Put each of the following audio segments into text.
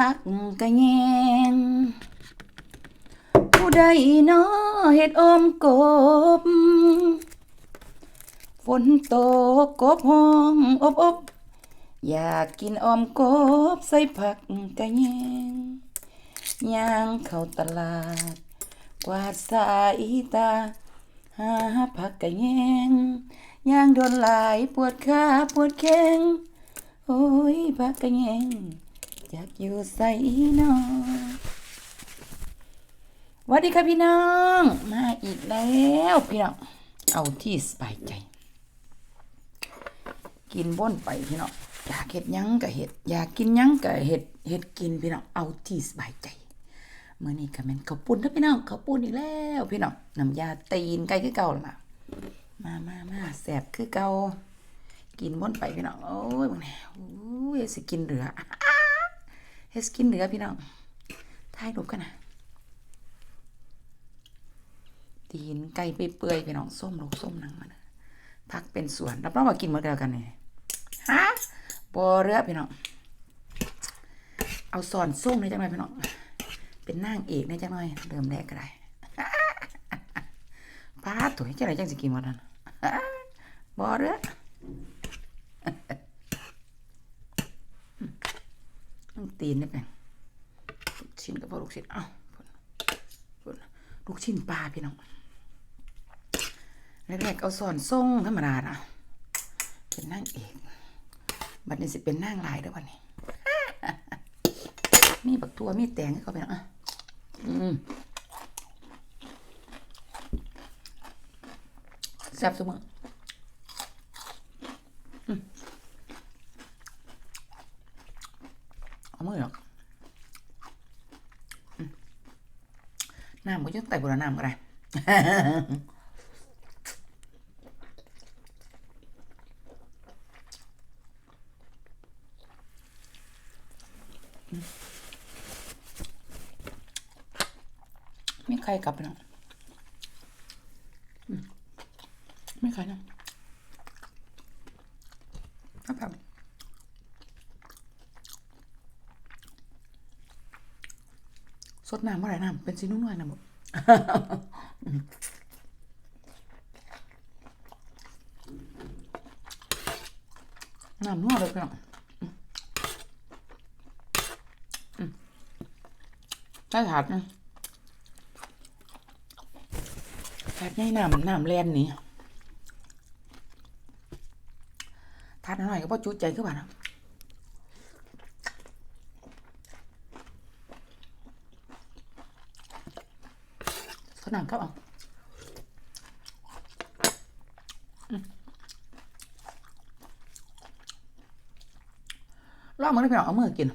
พักกะแยง ผู้ใดน้อเฮ็ดอมกบ ฝนตกกบห้องอบอบอยากกินออมกบใส่ผักกะแยงย่างเข้าตลาด กวาดสายตา หาผักกะแยงย่างโดนหลายปวดขาปวดแข้งโอ้ยผักกะแยง อยากอยู่ใส่นอสวัสดีค่ะพี่น้อง มาอีกแล้วพี่น้อง เอาที่สบายใจ กินบ่นไปพี่น้อง อยากเห็ดยังก็เห็ด อยากกินยังก็เห็ด เห็ดกินพี่น้อง เอาที่สบายใจเมื่อนี้ก็แม่นข้าวปุ้นนะพี่น้องข้าวปุ้นอีกแล้วพี่น้อง น้ำยาตีนไก่คือเก่าล่ะ มามามาแสบคือเก่ากินบ่นไปพี่น้อง โอ้ยมึงแน่โอ้ยสิกินเหลือ เฮ็ดสิกินเหลือพี่น้องถ่ายรูปกันนะตีนไก่เปื่อยพี่น้องส้มลูกส้มนังมันะพักเป็นสวนรับรองว่ากินหมือนเดแล้วกันเนี่ยฮะบอเรือพี่น้องเอาสอนส่งในจังหน่อยพี่น้องเป็นนางเอกในจังหน่อยเริ่มแรกก็ได้ป้าตัวจังไรจังสิกินหมดนั้นบอเรือ ต้องตีนนี่เป็นลูกชิ้นกับพอลูกชิ้นเอ้าลูกชิ้นปลาพี่น้องแรกๆเอาสอนส่งธรรมดานะเป็นนางเอกบัดนี้สิเป็นนางลายด้วยวันนี้ มีบักทัวมีแตงให้เขาไปนะอะอืมแซ่บสมออื มือหรอกน้ำก็ยังไต่บุรน้ำก็ได้ไม่ใครกลับไปหรอกไม่ใครนะครับครับ สดน้ำเมื่อไหร่น้ำเป็นสีนุ่นๆนะบอกน้ำนัวเลยพี่น้องอืมอืมใช้ถาดนะถาดใหญ่น้ำน้ำแลนนี่ถาดหน่อยก็พอจุใจขึ้นมานะเขาหนังครับเอาอืม ลองมือได้พี่น้องเอามือกิน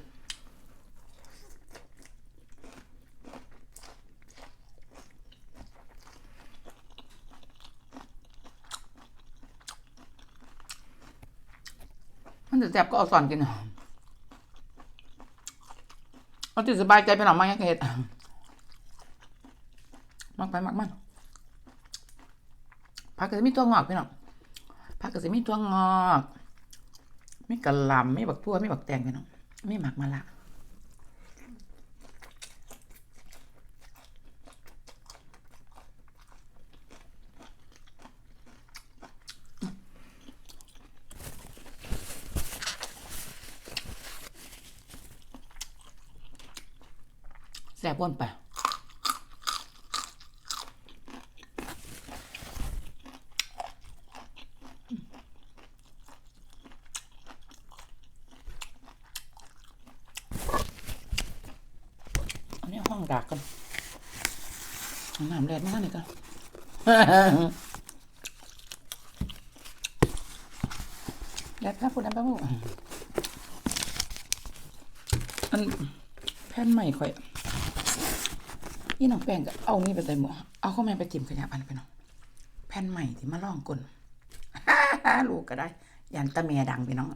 มันจะแสบก็เอาสอนกินเอาเอาที่สบายใจไปหน่อยมั้งยังเห็ดมักไปมักมันผักก็จะมีตัวงอกพี่น้องผักก็จะมีตัวงอก ไมีกระลำมีบักทั่วไมีบักแตงพี่น้องไมีหมักมะละแสบวนไปอันนี้ห้องดักกันห้องน้ำแดดมากเลยกัน แดดแป๊บพูดแดดแป๊บพูอันแผ่นใหม่ค่อยนี่น้องแป้งก็เอานี่ไปใส่หมอเอาข้ามาไปจิ้มขยะพันไปน้องแผ่นใหม่ที่มาล่องกลลูกก็ได้ ยันตะเมียดังพี่น้อง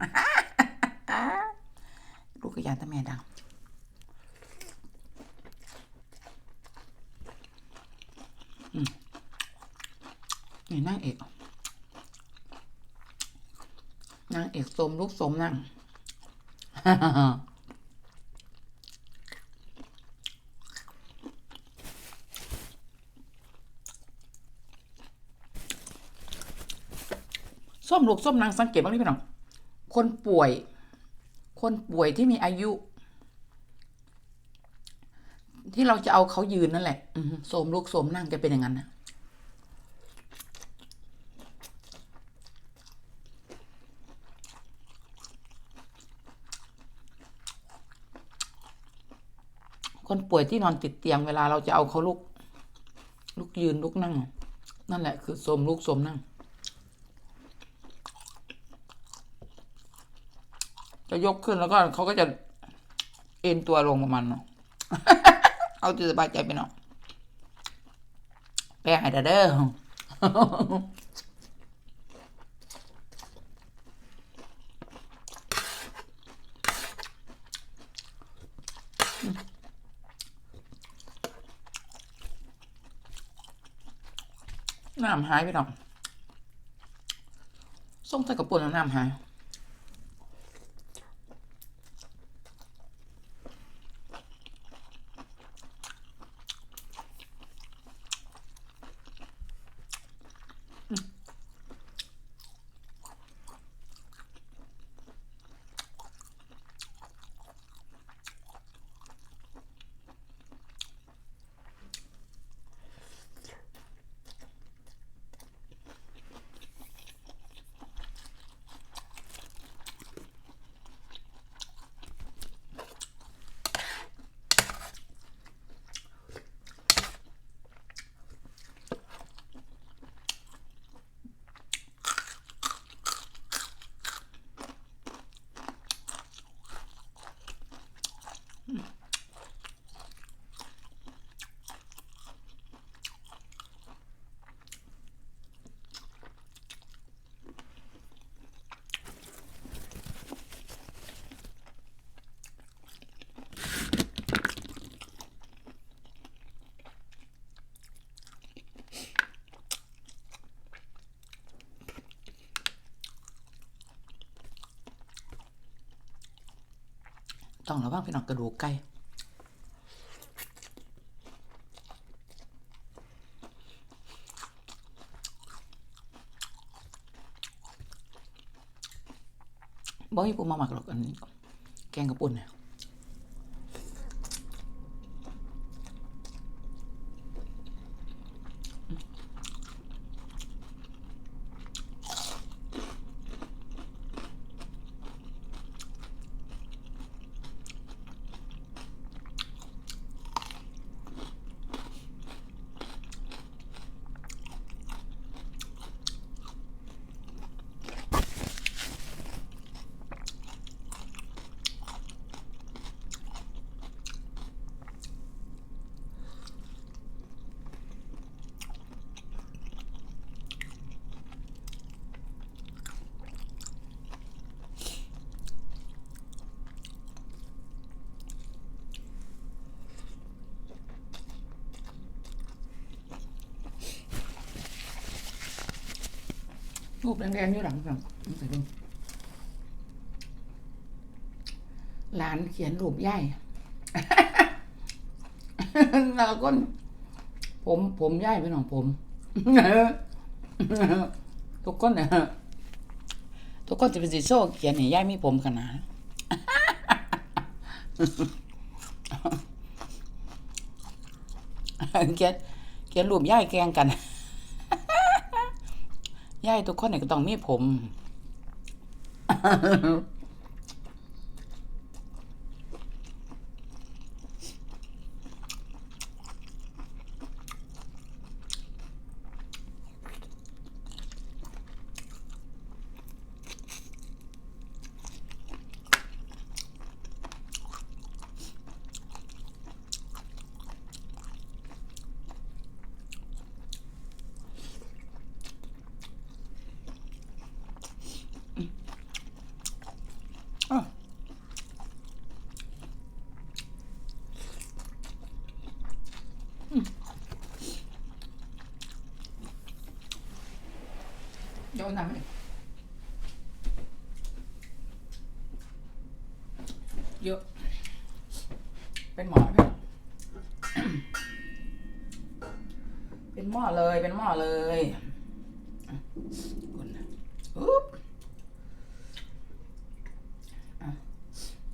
ลูกก็ยันตะเมียดัง นี่นางเอกนางเอกสมลูกสมนางส้มลูกส้มนางสังเกตบ้างนี่พี่น้อง คนป่วย คนป่วยที่มีอายุ ที่เราจะเอาเขายืนนั่นแหละสมลูกสมนั่งแกเป็นอย่างนั้นนะ คนป่วยที่นอนติดเตียงเวลาเราจะเอาเขาลุก ลุกยืนลุกนั่ง นั่นแหละคือสมลุกสมนั่ง จะยกขึ้นแล้วก็เขาก็จะเอ็นตัวลงประมาณเนาะเอาที่สบายใจไปเนาะแปห้เด้อเด้อ น้ำหายไปหน่อกส่งใส่กระปุกแล้วน้ำหาย ต้องระวังพี่น้องกระดูกไก่บ่ให้กูมาหมักหรอกอันนี้แกงกระปุ่นเนี่ย รูปแดงๆอยู่หลังฝั่งใส่ดูหลานเขียนรูปย่ายแล้วก็ผมผมย่ายไปหน่องผมทุกคนเนี่ยทุกคนจะเป็นสีโซ่เขียนให้ย่ายมีผมขนาดเขียนเขียนรูปย่ายแกงกัน ยายทุกคนเนี่ยก็ต้องมีผม 개운하면 요เป็นหมอเอเป็นหม้อเลยเป็นหม้อเลยคุอุ๊บ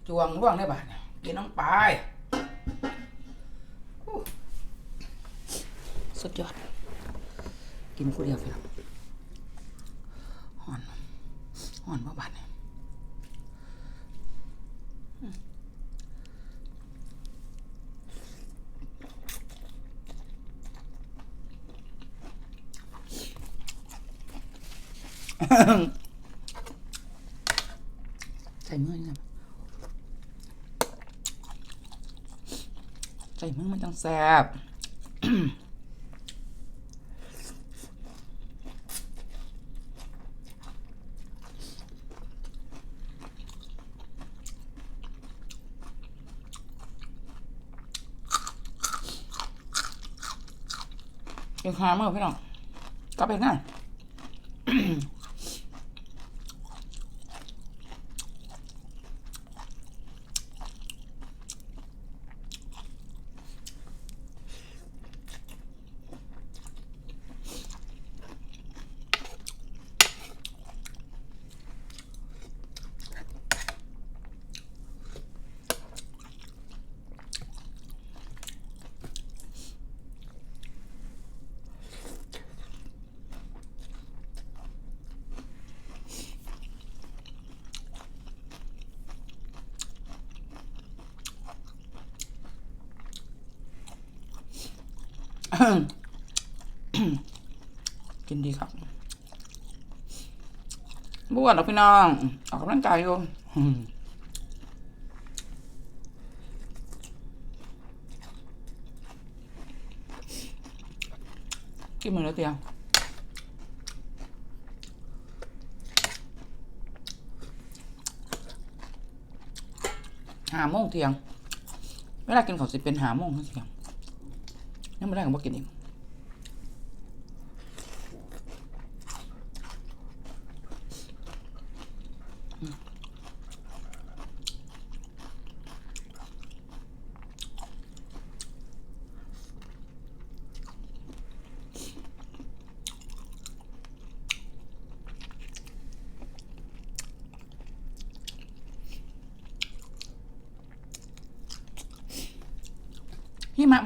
จวงร่วงได้ป่ะกินน้องปลายสุดยอด กินคู่เดียวไปแล้ว หอนบ่บาดเนี่ยใส่มือนี่นะใส่มือมันต้องแซ่บ ยังหามือพี่น้องกลับไปนั่น กินดีครับบวชหรอพี่น้อง ออกกำลังกายอยู่กินมือแล้วเตียงหาโมงเทียง เวลากินข้าสิเป็นหาโมงเทียง ยังไม่ได้ของพ่อกินเอง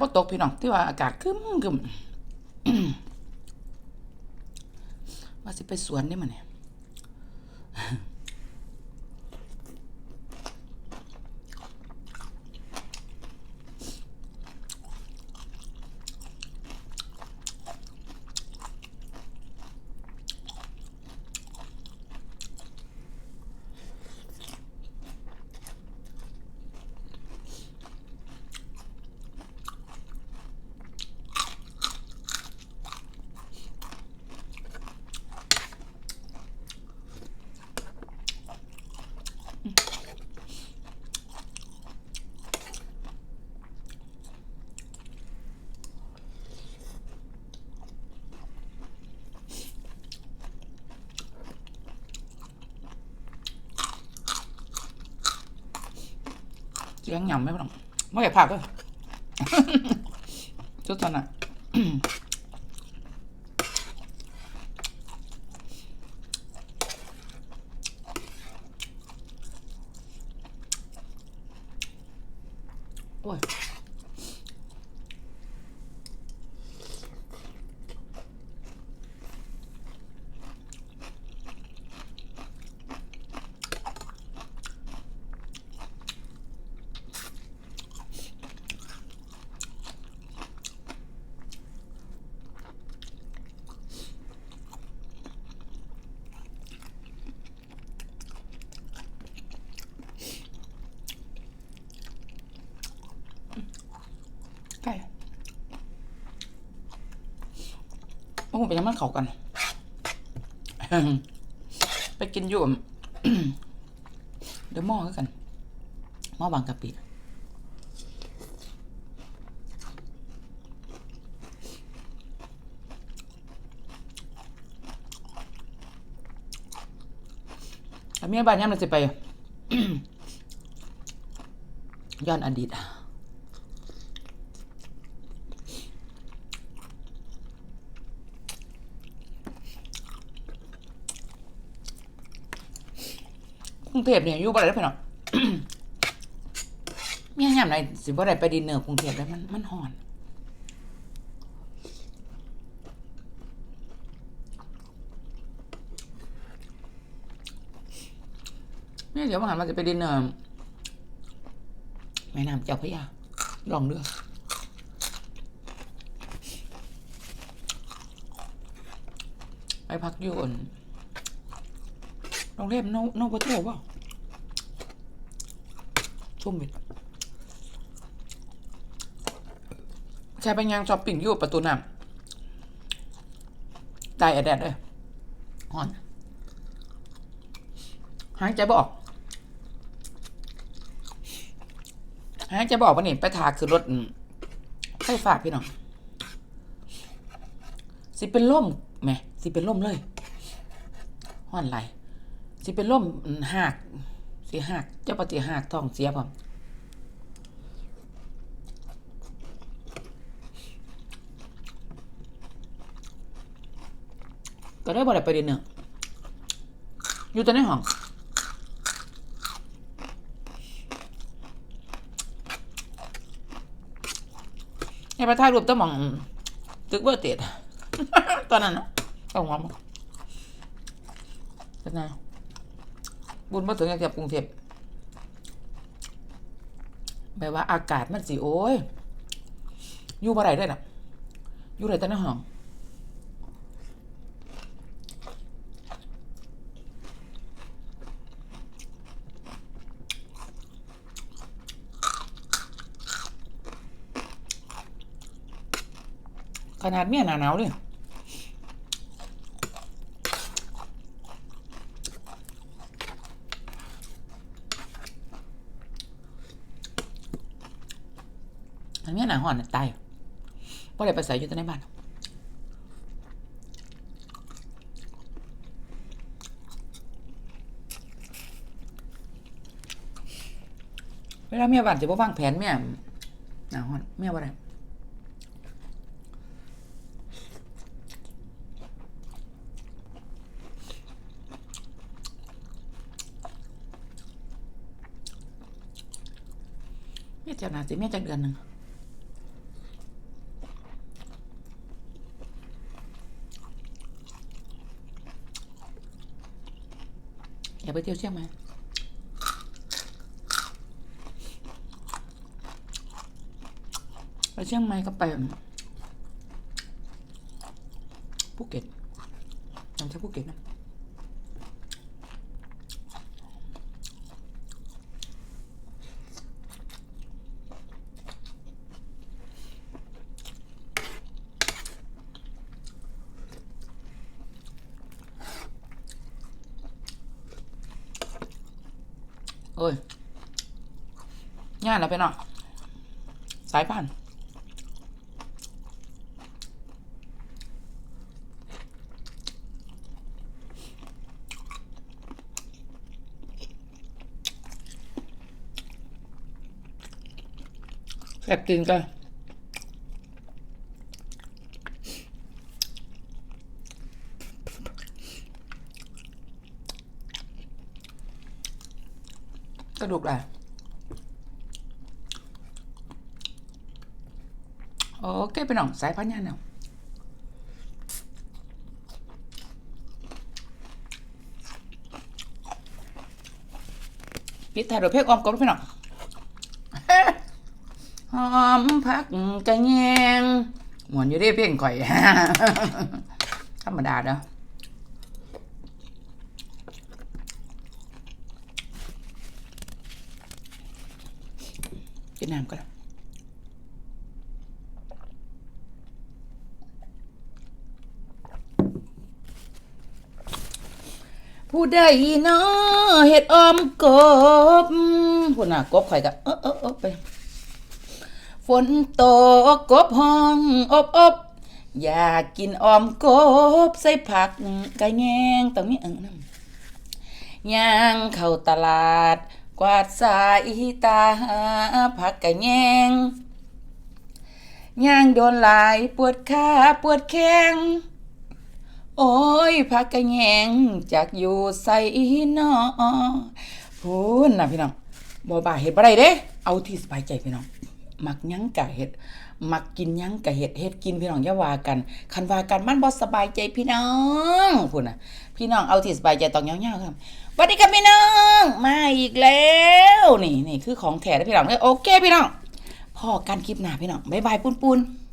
บ่ตกพี่น้องที่ว่าอากาศครึ้มคึมว่าสิไปสวนได้มั้เนี่ย เสียงหยำไม่ต้องไม่อยากผักเลยชุดตอนน่ะ โอ้ย ไก่ โอ้โหเป็นยังมันเขากัน ไปกินอยู่เดี๋ยวหม้อคือกันหม้อบางกะปิแล้วเมียบ้านย่ำเราจะไปย้อนอดีต เทพเนี่ยอยู่บ่ได้เด้อพี่น้องเมียยามไหนสิบ่ได้ไปดินเนอร์กรุงเทพแล้วมันมันฮ้อนแม่เดี๋ยวมาหันมาจะไปดินเนอร์แม่น้ำเจ้าพระยาลองเดือไปพักอยู่อ่นโรงแรมโนโนบัตโต้ป่ะ ชุ่มวิดใช่ไปยังช้อปปิ้งอยู่ประตูน้ำตายแอดแดดเลยฮอนหายใจบออกหายใจบออกปะนี่ไปถาคือรถไฟฟ้าพี่น้องสิเป็นล่มแหมสิเป็นล่มเลยห้อนไหลสิเป็นล่มหัก สิหักเจ้าปฏิหักท้องเสียพร้อมก็ได้บ่ได้ไปเรียนเนอะอยู่แต่ในห้องในประท่ายรูปต้องมองตึกเบอร์เตดตอนนั้นนะต้องมองเป็นไง บุญมาถึงอยากจะกรุงเทพแปลว่าอากาศมันสิโอ้ย อยู่บ่ไรได้น่ะ อยู่ไรแต่ในห้องขนาดเมียหนาหนาวเลยอั นเมียหนาห่อนตายเพราะอะไรไปใส่อยู่แต่ในบ้านเวลาเมียบ้านจะบ่วางแผนเมียหนาห่อนเมียบ่ได้แม่เจ้าหนาสิแม่จักเดือนหนึ่งอย่า ไปเที่ยวเชียงใหม่ไปเชียงใหม่ก็ไปภูเก็ตจำใช่ภูเก็ตนะานแล้วไปเนาะสายพันธุ์แซ่บจริงจ้ะกระดูกแหละโอ เคไปน้องสายพันธุ์ยาเนาะปิดท้ายด้วยเพลงออมกบพี่น้องหอมพักกะแยงหมวนอยู่ได้เพียงข่อยธรรมดาเด้อกินน้ำก็แล้ว ผู้ใดเนาะเฮ็ดออมกบผู้น่ะกบข่อยก็เออเออเออไป ฝนตกกบห้องอบอบอยากกินออมกบใส่ผักไก่แงงต้องมีเอิงน้ำย่างเข้าตลาด กวาดสายตาหาผักไก่แงงย่างโดนหลายปวดขาปวดแข้ง โอ้ยผักไก่แงงจากอยู่ใส่นอพูนนะพี่น้องบ่บ่าเห็ดบ่ได้เด้ เอาที่สบายใจพี่น้องมักยั้งกะเฮ็ดมักกินยั้งกะเฮ็ดเฮ็ดกินพี่น้องอย่าว่ากัน คันว่ากันมันบ่สบายใจพี่น้องพุ่นนะพี่น้องเอาที่สบายใจต้องยาวๆครับสวัสดีครับพี่น้องมาอีกแล้วนี่นี่คือของแท้นะพี่น้องเอ้ยโอเคพี่น้องพอกันคลิปหน้าพี่น้องบ๊ายบายปุ้นๆ